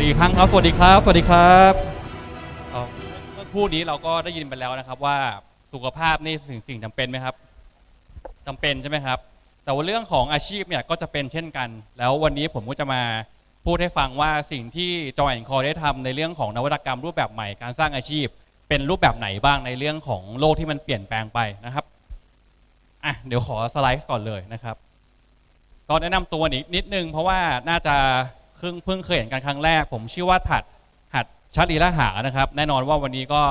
วัสดีครั้งครับ สวัสดีครับ สวัสดีครับเอ่อเมื่อคู่นี้เราก็ได้ยินไปแล้วนะครับว่าสุขภาพนี่สิ่งสิ่งจำเป็นไหมครับจำเป็นใช่ไหมครับ แต่ว่าเรื่องของอาชีพเนี่ยก็จะเป็นเช่นกัน แล้ววันนี้ผมก็จะมาพูดให้ฟังว่าสิ่งที่จอยแอนคอได้ทำในเรื่องของนวัตกรรมรูปแบบใหม่ การสร้างอาชีพ เป็นรูปแบบไหนบ้างในเรื่องของโลกที่มันเปลี่ยนแปลงไปนะครับอะเดี๋ยวขอสไลด์ก่อนเลยนะครับก็แนะนำตัวนิดนิดนึงเพราะว่าน่าจะ เพิ่งเพิ่งเคยเห็นกันครั้งแรก ผมชื่อว่าถัดหัดชัดลีละหานะครับ แน่นอนว่าวันนี้ก็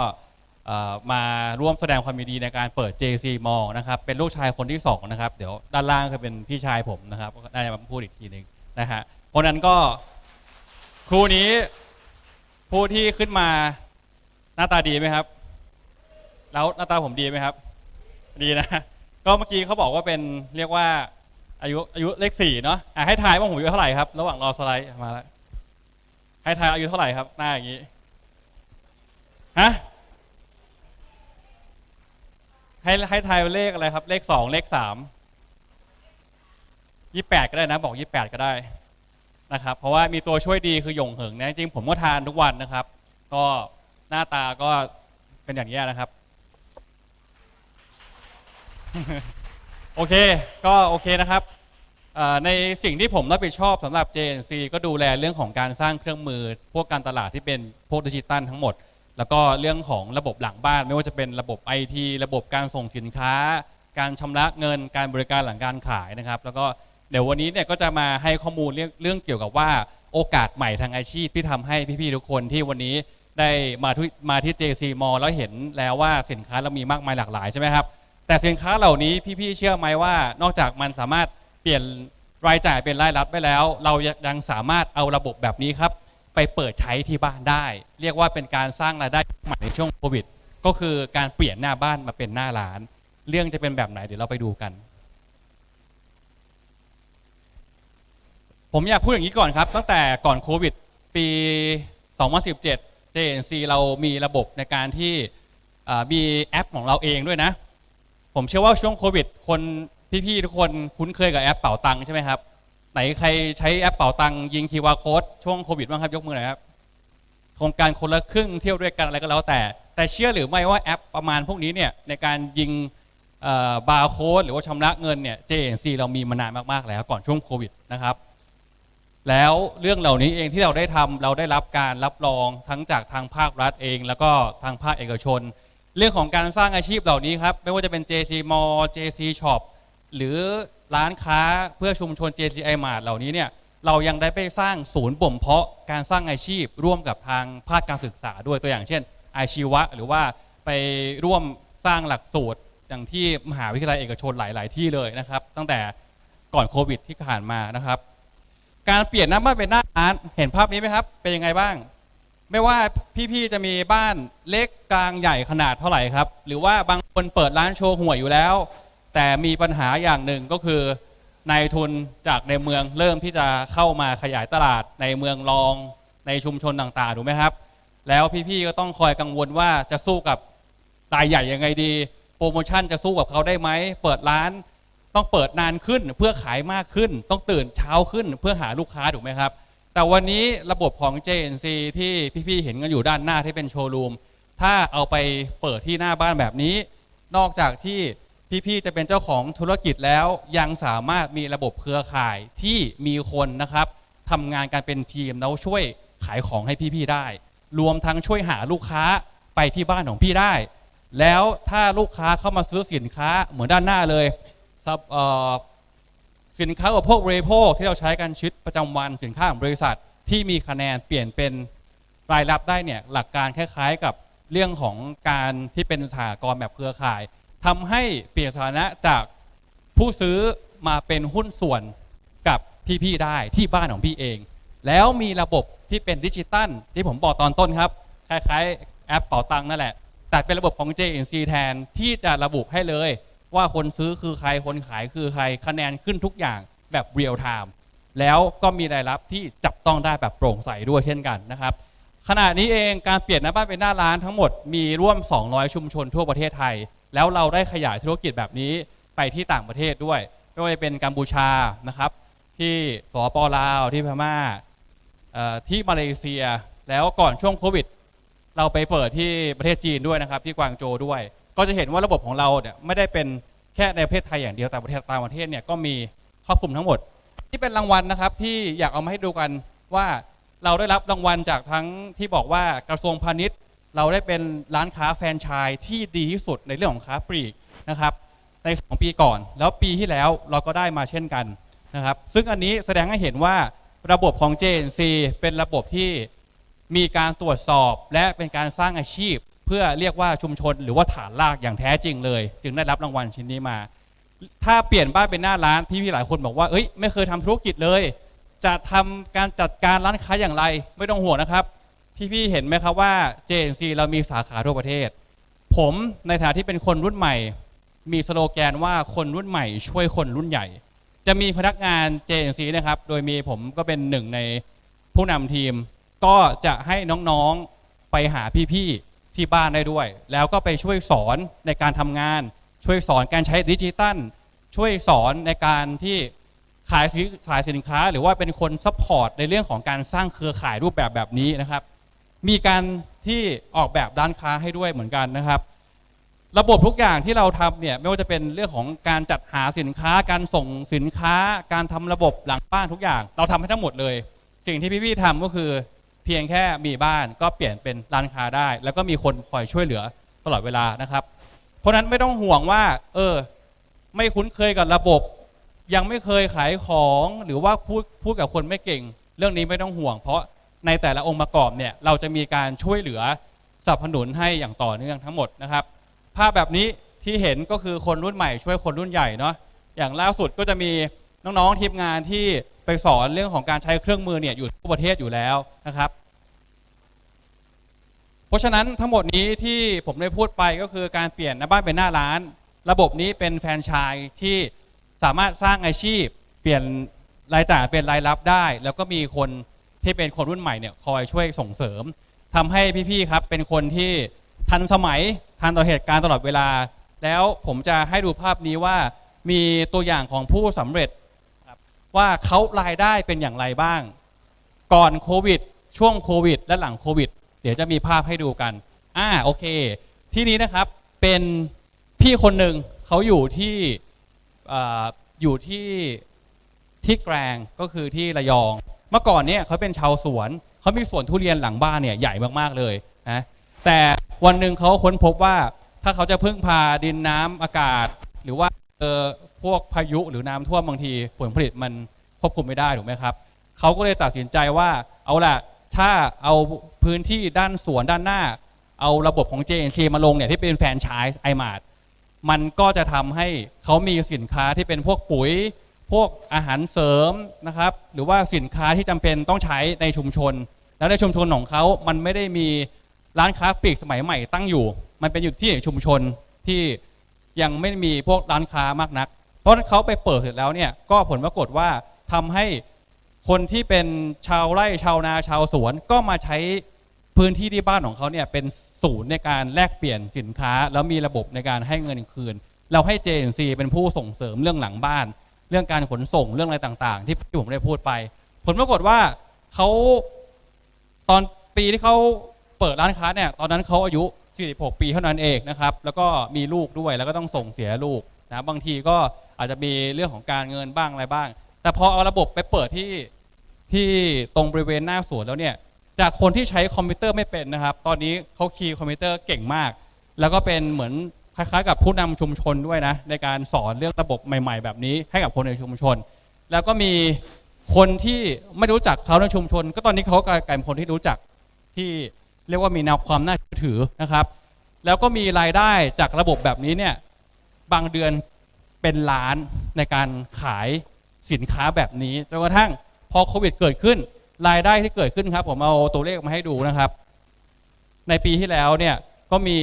เอ่อมาร่วมแสดงความยินดีในการเปิด JC Mall นะครับ เป็นลูกชายคนที่สองนะครับ เดี๋ยวด้านล่างคือเป็นพี่ชายผมนะครับก็น่าจะมาพูดอีกทีหนึ่งนะฮะเพราะนั้นก็ครูนี้ผู้ที่ขึ้นมาหน้าตาดีไหมครับ แล้วหน้าตาผมดีไหมครับ ดีนะ ก็เมื่อกี้เขาบอกว่าเป็นเรียกว่า อายุอายุเลขสี่เนาะอะให้ทายว่าผมอายุเท่าไหร่ครับ ระหว่างรอสไลด์มาแล้วให้ทายอายุเท่าไหร่ครับ หน้าอย่างนี้ฮะให้ให้ทายเลขอะไรครับ เลขสองเลขสามยี่แปดก็ได้นะ บอกยี่แปดก็ได้นะครับ เพราะว่ามีตัวช่วยดีคือหยงเหิงนะจริงผมก็ทานทุกวันนะครับ ก็หน้าตาก็เป็นอย่างนี้นะครับ โอเค ก็โอเคนะครับในสิ่งที่ผมรับผิดชอบสำหรับ JNC ก็ดูแลเรื่องของการสร้างเครื่องมือ พวกการตลาดที่เป็นพวกดิจิตัลทั้งหมด แล้วก็เรื่องของระบบหลังบ้าน ไม่ว่าจะเป็นระบบ IT ระบบการส่งสินค้า การชำระเงิน การบริการหลังการขายนะครับ แล้วก็เดี๋ยววันนี้เนี่ยก็จะมาให้ข้อมูลเรื่องเรื่องเกี่ยวกับว่าโอกาสใหม่ทางอาชีพที่ทำให้พี่ๆทุกคนที่วันนี้ได้มาที่มาที่ JC Mall แล้วเห็นแล้วว่าสินค้าเรามีมากมายหลากหลายใช่ไหมครับ แต่สินค้าเหล่านี้พี่ๆเชื่อไหมว่า นอกจากมันสามารถเปลี่ยนรายจ่ายเป็นรายรับไปแล้ว เรายังสามารถเอาระบบแบบนี้ครับ ไปเปิดใช้ที่บ้านได้ เรียกว่าเป็นการสร้างรายได้ใหม่ในช่วงโควิด ก็คือการเปลี่ยนหน้าบ้านมาเป็นหน้าร้าน เรื่องจะเป็นแบบไหนเดี๋ยวเราไปดูกัน ผมอยากพูดอย่างนี้ก่อนครับ ตั้งแต่ก่อนโควิด ปี 2017 JNC เรามีระบบในการที่มีแอปของเราเองด้วยนะ ผมเชื่อว่าช่วงโควิด คนพี่ๆทุกคนคุ้นเคยกับแอปเป๋าตังใช่ไหมครับ ไหนใครใช้แอปเป๋าตังยิงคีวาโค้ดช่วงโควิดบ้างครับยกมือหน่อยครับโครงการคนละครึ่งเที่ยวด้วยกันอะไรก็แล้วแต่ แต่เชื่อหรือไม่ว่าแอปประมาณพวกนี้เนี่ยในการยิงบาร์โค้ดหรือว่าชำระเงินเนี่ย JNC เรามีมานานมากๆแล้วก่อนช่วงโควิดนะครับ แล้วเรื่องเหล่านี้เองที่เราได้ทำเราได้รับการรับรองทั้งจากทางภาครัฐเอง แล้วก็ทางภาคเอกชน เรื่องของการสร้างอาชีพเหล่านี้ครับ ไม่ว่าจะเป็น JC Mall JC Shop หรือร้านค้าเพื่อชุมชน JCI Mart เหล่านี้เนี่ยเรายังได้ไปสร้างศูนย์บ่มเพาะการสร้างอาชีพร่วมกับทางภาคการศึกษาด้วยตัวอย่างเช่น อาชีวะหรือว่าไปร่วมสร้างหลักสูตรอย่างที่มหาวิทยาลัยเอกชนหลาย ๆ ที่เลยนะครับ ตั้งแต่ก่อนโควิดที่ผ่านมานะครับ การเปลี่ยนหน้าบ้านเป็นหน้าร้านเห็นภาพนี้ไหมครับ เป็นยังไงบ้าง ไม่ว่าพี่ๆจะมีบ้านเล็กกลางใหญ่ขนาดเท่าไหร่ครับ หรือว่าบางคนเปิดร้านโชว์หวยอยู่แล้ว แต่มีปัญหาอย่างหนึ่งก็คือนายทุนจากในเมืองเริ่มที่จะเข้ามาขยายตลาดในเมืองรองในชุมชนต่างๆถูกไหมครับ แล้วพี่ๆก็ต้องคอยกังวลว่าจะสู้กับรายใหญ่ยังไงดี โปรโมชั่นจะสู้กับเขาได้ไหมเปิดร้านต้องเปิดนานขึ้นเพื่อขายมากขึ้น ต้องตื่นเช้าขึ้นเพื่อหาลูกค้าถูกไหมครับ แต่วันนี้ระบบของ JNC ที่พี่ๆเห็นกันอยู่ด้านหน้าที่เป็นโชว์รูม ถ้าเอาไปเปิดที่หน้าบ้านแบบนี้ นอกจากที่พี่ๆจะเป็นเจ้าของธุรกิจแล้วยังสามารถมีระบบเครือข่ายที่มีคนนะครับทำงานกันเป็นทีมแล้วช่วยขายของให้พี่ๆได้ รวมทั้งช่วยหาลูกค้าไปที่บ้านของพี่ได้ แล้วถ้าลูกค้าเข้ามาซื้อสินค้าเหมือนด้านหน้าเลยซับเอ่อ สินค้าอุปโภคบริโภคที่เราใช้กันชีวิตประจำวันสินค้าของบริษัทที่มีคะแนนเปลี่ยนเป็นรายรับได้เนี่ยหลักการคล้ายๆกับเรื่องของการที่เป็นสหกรณ์แบบเครือข่ายทำให้เปลี่ยนสถานะจากผู้ซื้อมาเป็นหุ้นส่วนกับพี่ๆได้ที่บ้านของพี่เอง แล้วมีระบบที่เป็นดิจิตัลที่ผมบอกตอนต้นครับ คล้ายๆ แอปเป๋าตังค์นั่นแหละ แต่เป็นระบบของ JNC แทนที่จะระบุให้เลย ว่าคนซื้อคือใครคนขายคือใครคะแนนขึ้นทุกอย่างแบบเรียลไทม์แล้วก็มีรายรับที่จับต้องได้แบบโปร่งใสด้วยเช่นกันนะครับขณะนี้เองการเปลี่ยนหน้าบ้านเป็นหน้าร้านทั้งหมดมีร่วม 200 ชุมชนทั่วประเทศไทย แล้วเราได้ขยายธุรกิจแบบนี้ไปที่ต่างประเทศด้วยไม่ว่าจะเป็นกัมพูชานะครับ ที่สปลาวที่พม่าเอ่อที่มาเลเซียแล้วก่อนช่วงโควิด เราไปเปิดที่ประเทศจีนด้วยนะครับ ที่กวางโจด้วย ก็จะเห็นว่าระบบของเราเนี่ยไม่ได้เป็นแค่ในประเทศไทยอย่างเดียวแต่ประเทศต่างประเทศเนี่ยก็มีครอบคลุมทั้งหมด ที่เป็นรางวัลนะครับที่อยากเอามาให้ดูกันว่าเราได้รับรางวัลจากทั้งที่บอกว่ากระทรวงพาณิชย์ เราได้เป็นร้านค้าแฟรนไชส์ที่ดีที่สุดในเรื่องของค้าปลีกนะครับในสองปีก่อน แล้วปีที่แล้วเราก็ได้มาเช่นกันนะครับ ซึ่งอันนี้แสดงให้เห็นว่าระบบของ JNC เป็นระบบที่มีการตรวจสอบและเป็นการสร้างอาชีพ เพื่อเรียกว่าชุมชนหรือว่าฐานรากอย่างแท้จริงเลย จึงได้รับรางวัลชิ้นนี้มา ถ้าเปลี่ยนบ้านเป็นหน้าร้านพี่ๆหลายคนบอกว่าเอ้ยไม่เคยทำธุรกิจเลย จะทำการจัดการร้านค้าอย่างไร ไม่ต้องห่วงนะครับ พี่ๆเห็นไหมครับว่า JNC เรามีสาขาทั่วประเทศ ผมในฐานะที่เป็นคนรุ่นใหม่ มีสโลแกนว่าคนรุ่นใหม่ ช่วยคนรุ่นใหญ่ จะมีพนักงาน JNC นะครับโดยมีผมก็เป็นหนึ่งในผู้นำทีม ก็จะให้น้องๆไปหาพี่ๆ ที่บ้านได้ด้วย แล้วก็ไปช่วยสอนในการทำงาน ช่วยสอนการใช้ดิจิตัล ช่วยสอนในการที่ขายสินขายสินค้า หรือว่าเป็นคนซัพพอร์ตในเรื่องของการสร้างเครือข่ายรูปแบบแบบนี้นะครับ มีการที่ออกแบบร้านค้าให้ด้วยเหมือนกันนะครับ ระบบทุกอย่างที่เราทำเนี่ยไม่ว่าจะเป็นเรื่องของการจัดหาสินค้า การส่งสินค้า การทำระบบหลังบ้านทุกอย่าง เราทำให้ทั้งหมดเลย สิ่งที่พี่ๆทำก็คือ เพียงแค่มีบ้านก็เปลี่ยนเป็นร้านค้าได้ แล้วก็มีคนคอยช่วยเหลือตลอดเวลานะครับ เพราะฉะนั้นไม่ต้องห่วงว่า เออ ไม่คุ้นเคยกับระบบ ยังไม่เคยขายของหรือว่าพูดพูดกับคนไม่เก่ง เรื่องนี้ไม่ต้องห่วง เพราะในแต่ละองค์ประกอบเนี่ยเราจะมีการช่วยเหลือสนับสนุนให้อย่างต่อเนื่องทั้งหมดนะครับ ภาพแบบนี้ที่เห็นก็คือคนรุ่นใหม่ช่วยคนรุ่นใหญ่เนาะอย่างล่าสุดก็จะมีน้องๆทีมงานที่ ไปสอนเรื่องของการใช้เครื่องมือเนี่ยอยู่ทั่วประเทศอยู่แล้วนะครับ เพราะฉะนั้นทั้งหมดนี้ที่ผมได้พูดไปก็คือการเปลี่ยนหน้าบ้านเป็นหน้าร้าน ระบบนี้เป็นแฟรนไชส์ที่สามารถสร้างอาชีพ เปลี่ยนรายจ่ายเป็นรายรับได้ แล้วก็มีคนที่เป็นคนรุ่นใหม่เนี่ยคอยช่วยส่งเสริมทำให้พี่ๆครับเป็นคนที่ทันสมัยทันต่อเหตุการณ์ตลอดเวลา แล้วผมจะให้ดูภาพนี้ว่ามีตัวอย่างของผู้สำเร็จ ว่าเขารายได้เป็นอย่างไรบ้าง ก่อนโควิด ช่วงโควิด และหลังโควิด เดี๋ยวจะมีภาพให้ดูกันอ่าโอเค ที่นี้นะครับเป็นพี่คนหนึ่งเขาอยู่ที่ออยู่ที่ที่แกลงก็คือที่ระยอง เมื่อก่อนเนี่ยเขาเป็นชาวสวนเขามีสวนทุเรียนหลังบ้านเนี่ยใหญ่มากๆเลยนะแต่วันหนึ่งเขาค้นพบว่าถ้าเขาจะพึ่งพาดินน้ำอากาศ หรือว่าเออ พวกพายุหรือน้ำท่วมบางทีผลผลิตมันควบคุมไม่ได้ถูกไหมครับเขาก็เลยตัดสินใจว่าเอาล่ะถ้าเอาพื้นที่ด้านสวนด้านหน้า เอาระบบของ JNC มาลงเนี่ยที่เป็นแฟรนไชส์ไอมาดมันก็จะทำให้เขามีสินค้าที่เป็นพวกปุ๋ย พวกอาหารเสริมนะครับ หรือว่าสินค้าที่จำเป็นต้องใช้ในชุมชน แล้วในชุมชนของเขามันไม่ได้มีร้านค้าปลีกสมัยใหม่ตั้งอยู่ มันเป็นอยู่ที่ชุมชนที่ยังไม่มีพวกร้านค้ามากนัก ราะเขาไปเปิดเสร็จแล้วเนี่ยก็ผลปรากฏว่าทำให้คนที่เป็นชาวไร่ชาวนาชาวสวน ก็มาใช้พื้นที่ที่บ้านของเขาเนี่ยเป็นศูนย์ในการแลกเปลี่ยนสินค้า แล้วมีระบบในการให้เงินคืน เราให้ JNC เป็นผู้ส่งเสริมเรื่องหลังบ้าน เรื่องการขนส่งเรื่องอะไรต่างๆ ที่ที่ผมได้พูดไป ผลปรากฏว่าเขาตอนปีที่เขาเปิดร้านค้าเนี่ยตอนนั้นเขาอายุ 46 ปีเท่านั้นเองนะครับแล้วก็มีลูกด้วยแล้วก็ต้องส่งเสียลูกนะบางทีก็ อาจจะมีเรื่องของการเงินบ้างอะไรบ้าง แต่พอเอาระบบไปเปิดที่ที่ตรงบริเวณหน้าสวนแล้วเนี่ยจากคนที่ใช้คอมพิวเตอร์ไม่เป็นนะครับ ตอนนี้เขาคีย์คอมพิวเตอร์เก่งมาก แล้วก็เป็นเหมือนคล้ายๆกับผู้นำชุมชนด้วยนะ ในการสอนเรื่องระบบใหม่ ๆ แบบนี้ให้กับคนในชุมชน แล้วก็มีคนที่ไม่รู้จักเขาในชุมชน ก็ตอนนี้เขากลายเป็นคนที่รู้จักที่เรียกว่ามีแนวความน่าเชื่อถือนะครับ แล้วก็มีรายได้จากระบบแบบนี้เนี่ยบางเดือน เป็นล้านในการขายสินค้าแบบนี้จนกระทั่งพอโควิดเกิดขึ้น รายได้ที่เกิดขึ้นครับ ผมเอาตัวเลขมาให้ดูนะครับ ในปีที่แล้วเนี่ยก็มี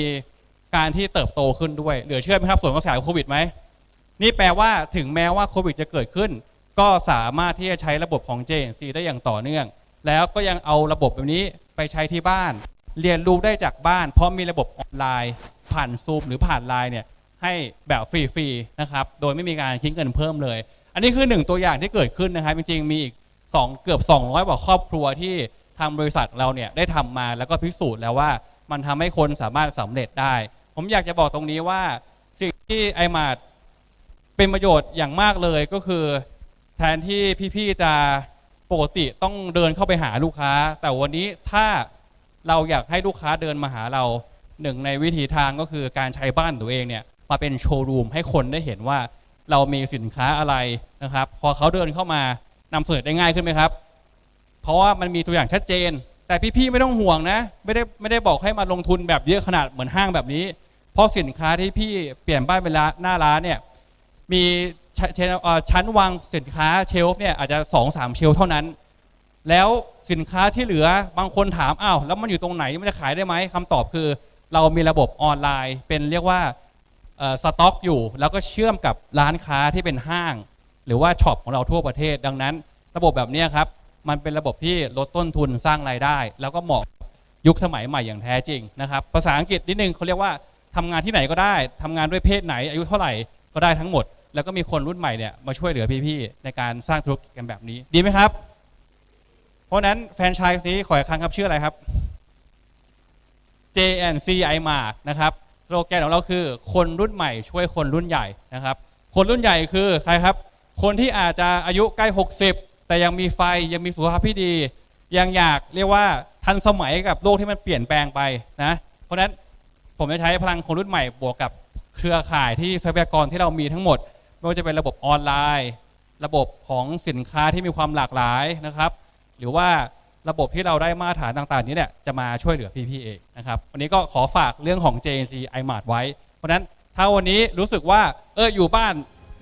การที่เติบโตขึ้นด้วยเหลือเชื่อไหมครับส่วนกระแสโควิดไหมนี่แปลว่าถึงแม้ว่าโควิดจะเกิดขึ้น ก็สามารถที่จะใช้ระบบของ JNC ได้อย่างต่อเนื่อง แล้วก็ยังเอาระบบแบบนี้ไปใช้ที่บ้าน เรียนรู้ได้จากบ้าน เพราะมีระบบออนไลน์ ผ่านซูมหรือผ่านไลน์เนี่ย ให้แบบฟรีๆนะครับโดยไม่มีการคิดเงินเพิ่มเลย อันนี้คือหนึ่งตัวอย่างที่เกิดขึ้นนะครับ จริงๆมีอีกสองเกือบ 200กว่าครอบครัวที่ทางบริษัทเราเนี่ยได้ทำมาแล้วก็พิสูจน์แล้วว่ามันทำให้คนสามารถสำเร็จได้ ผมอยากจะบอกตรงนี้ว่าสิ่งที่ไอมาดเป็นประโยชน์อย่างมากเลยก็คือ แทนที่พี่ๆจะปกติต้องเดินเข้าไปหาลูกค้า แต่วันนี้ถ้าเราอยากให้ลูกค้าเดินมาหาเราหนึ่งในวิธีทางก็คือการใช้บ้านตัวเองเนี่ย มาเป็นโชว์รูมให้คนได้เห็นว่าเรามีสินค้าอะไรนะครับ พอเขาเดินเข้ามานำเสนอได้ง่ายขึ้นไหมครับ เพราะว่ามันมีตัวอย่างชัดเจน แต่พี่ๆไม่ต้องห่วงนะ ไม่ได้ไม่ได้บอกให้มาลงทุนแบบเยอะขนาดเหมือนห้างแบบนี้ เพราะสินค้าที่พี่เปลี่ยนบ้านเป็นร้าหน้าร้านเนี่ยมีช,ชั้นวางสินค้าเชลฟ์เนี่ยอาจจะสองสามเชลฟ์เท่านั้น แล้วสินค้าที่เหลือบางคนถามอ้าวแล้วมันอยู่ตรงไหนมันจะขายได้ไหมคำตอบคือ เรามีระบบออนไลน์ เป็นเรียกว่า สต็อกอยู่ แล้วก็เชื่อมกับร้านค้าที่เป็นห้าง หรือว่าช็อปของเราทั่วประเทศ ดังนั้น ระบบแบบนี้ครับ มันเป็นระบบที่ลดต้นทุนสร้างรายได้ แล้วก็เหมาะยุคสมัยใหม่อย่างแท้จริงนะครับ ภาษาอังกฤษนิดนึงเขาเรียกว่าทำงานที่ไหนก็ได้ทำงานด้วยเพศไหน อายุเท่าไหร่ก็ได้ทั้งหมด แล้วก็มีคนรุ่นใหม่เนี่ยมาช่วยเหลือพี่ๆในการสร้างธุรกิจกันแบบนี้ดีไหมครับ เพราะนั้นแฟนชส์นี้ขออีกครั้งครับชื่ออะไรครับ JNC i m a r k นะครับ สโลแกนของเราคือ คนรุ่นใหม่ช่วยคนรุ่นใหญ่นะครับ คนรุ่นใหญ่คือใครครับ คนที่อาจจะอายุใกล้ 60 แต่ยังมีไฟยังมีสุขภาพที่ดี ยังอยากเรียกว่าทันสมัยกับโลกที่มันเปลี่ยนแปลงไปนะ เพราะฉะนั้นผมจะใช้พลังคนรุ่นใหม่บวกกับเครือข่ายที่ทรัพยากรที่เรามีทั้งหมดไม่ว่าจะเป็นระบบออนไลน์ ระบบของสินค้าที่มีความหลากหลายนะครับ หรือว่า ระบบที่เราได้มาตรฐานต่างๆ นี้เนี่ยจะมาช่วยเหลือพี่ๆเองนะครับวันนี้ก็ขอฝากเรื่องของ JNC iMart ไว้ เพราะนั้นถ้าวันนี้รู้สึกว่าเอออยู่บ้าน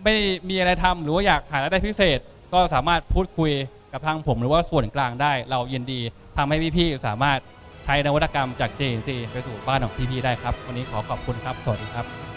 ไม่มีอะไรทำหรือว่าอยากหารายได้พิเศษ ก็สามารถพูดคุยกับทางผมหรือว่าส่วนกลางได้ เรายินดีทำให้พี่ๆสามารถใช้นวัตกรรมจาก JNC ไปสู่บ้านของพี่ๆได้ครับ วันนี้ขอขอบคุณครับ สวัสดีครับ